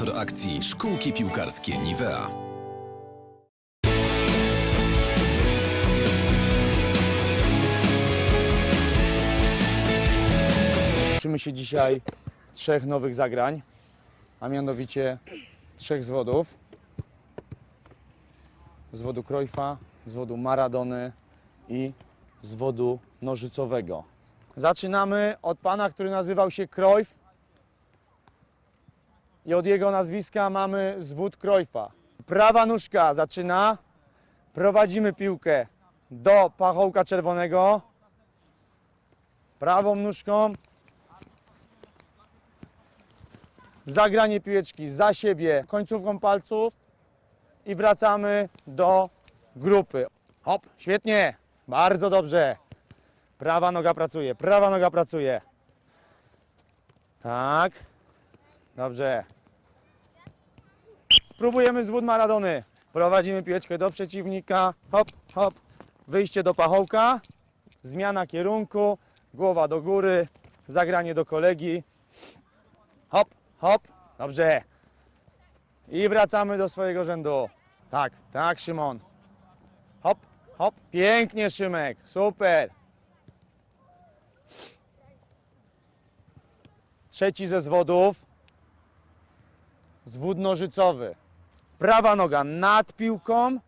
Tor akcji Szkółki Piłkarskie Nivea. Uczymy się dzisiaj trzech nowych zagrań, a mianowicie trzech zwodów. Zwodu Krojfa, zwodu Maradony i zwodu nożycowego. Zaczynamy od pana, który nazywał się Krojf i od jego nazwiska mamy zwód Krojfa. Prawa nóżka zaczyna, prowadzimy piłkę do pachołka czerwonego, prawą nóżką zagranie piłeczki za siebie końcówką palców i wracamy do grupy. Hop, świetnie, bardzo dobrze. Prawa noga pracuje, prawa noga pracuje. Tak, dobrze. Próbujemy zwód Maradony. Prowadzimy piłeczkę do przeciwnika. Hop, hop. Wyjście do pachołka. Zmiana kierunku. Głowa do góry. Zagranie do kolegi. Hop, hop. Dobrze. I wracamy do swojego rzędu. Tak, tak, Szymon. Hop, hop. Pięknie, Szymek. Super. Trzeci ze zwodów. Zwód nożycowy. Prawa noga nad piłką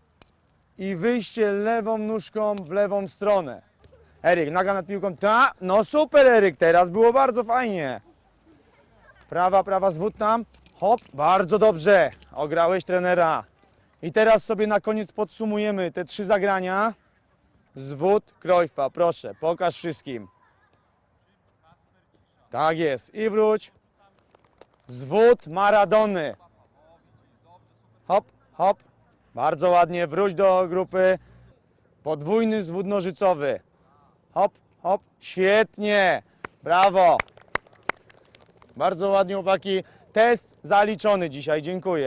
i wyjście lewą nóżką w lewą stronę. Eryk, noga nad piłką. Ta, no super Eryk, teraz było bardzo fajnie. Prawa, prawa, zwód tam. Hop, bardzo dobrze. Ograłeś trenera. I teraz sobie na koniec podsumujemy te trzy zagrania. Zwód Krojfa, proszę, pokaż wszystkim. Tak jest. I wróć. Zwód Maradony. Hop, hop. Bardzo ładnie. Wróć do grupy. Podwójny zwód nożycowy. Hop, hop. Świetnie. Brawo. Bardzo ładnie, chłopaki. Test zaliczony dzisiaj. Dziękuję.